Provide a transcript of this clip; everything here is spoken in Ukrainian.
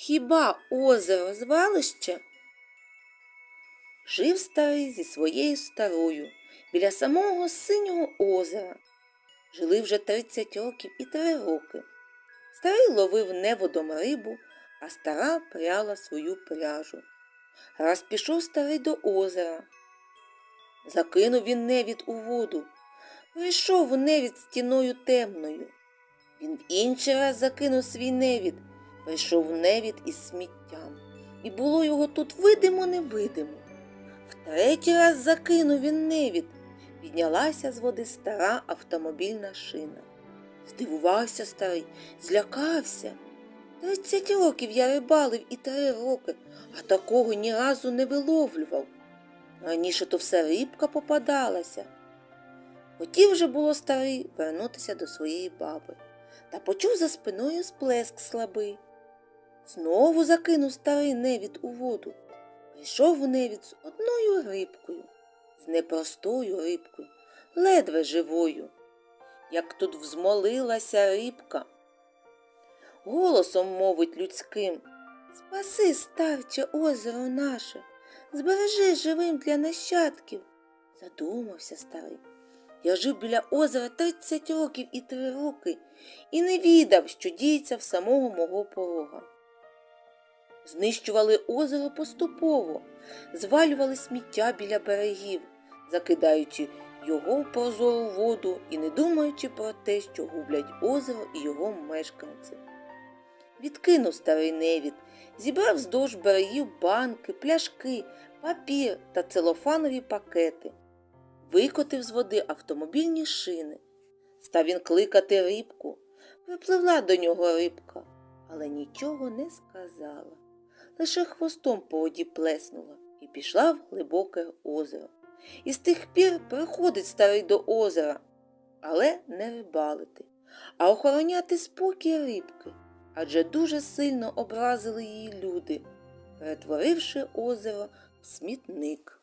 Хіба озеро звалище? Жив старий зі своєю старою біля самого синього озера. Жили вже 30 років і 3 роки. Старий ловив неводом рибу, а стара пряла свою пряжу. Раз пішов старий до озера. Закинув він невід у воду. Прийшов невід стіною темною. Він в інший раз закинув свій невід. Прийшов невід із сміттям. І було його тут видимо-невидимо. Втретій раз закинув він невід. Піднялася з води стара автомобільна шина. Здивувався старий, злякався. Тридцять років я рибалив і три роки, а такого ні разу не виловлював. Раніше то все рибка попадалася. Хотів же було старий вернутися до своєї баби, та почув за спиною сплеск слабий. Знову закинув старий невід у воду. Прийшов невід з одною рибкою, з непростою рибкою, ледве живою. Як тут взмолилася рибка. Голосом мовить людським Спаси, старче озеро наше, збережи живим для нащадків. Задумався старий. Я жив біля озера 30 років і три роки і не відав, що діється в самого мого порога. Знищували озеро поступово, звалювали сміття біля берегів, закидаючи його в прозору воду і не думаючи про те, що гублять озеро і його мешканці. Відкинув старий невід, зібрав вздовж берегів банки, пляшки, папір та целофанові пакети, викотив з води автомобільні шини. Став він кликати рибку. Припливла до нього рибка, але нічого не сказала. Лише хвостом по воді плеснула і пішла в глибоке озеро. І з тих пір приходить старий до озера, але не рибалити, а охороняти спокій рибки, адже дуже сильно образили її люди, перетворивши озеро в смітник.